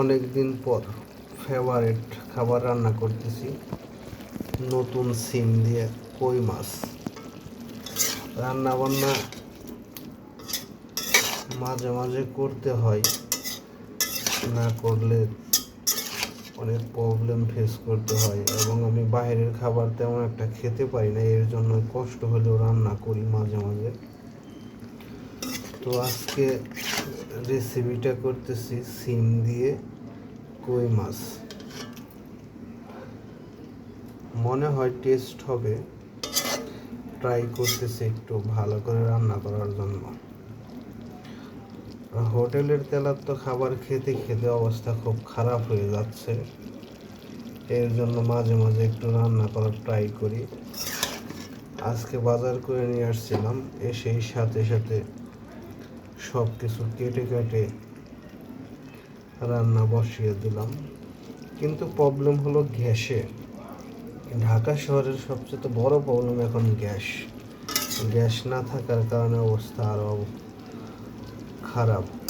অনেক দিন পর ফেভারিট খাবার রান্না করতেছি। নতুন সিম দিয়ে কই মাছ। রান্না বান্না মাঝে মাঝে করতে হয়। না করলে অনেক প্রবলেম ফেস করতে হয় এবং আমি বাইরের খাবার তেমন একটা খেতে পারি না, এর জন্য কষ্ট হলেও রান্না করি মাঝে মাঝে। তো আজকে রেসিপিটা করতেছি সিম দিয়ে কই মাছ। মনে হয় টেস্ট হবে। ট্রাই করতেছি একটু ভালো করে রান্না করার জন্য। হোটেলের তেলার তো খাবার খেতে খেতে অবস্থা খুব খারাপ হয়ে যাচ্ছে। এর জন্য মাঝে মাঝে একটু রান্না করার ট্রাই করি। আজকে বাজার করে নিয়ে আসছিলাম, এসেই সাথে সাথে সব কিছু কেটে কেটে রান্না বসিয়ে দিলাম। কিন্তু প্রবলেম হলো গ্যাসে। ঢাকা শহরের সবচেয়ে বড় প্রবলেম এখন গ্যাস। গ্যাস না থাকার কারণে অবস্থা আরও খারাপ।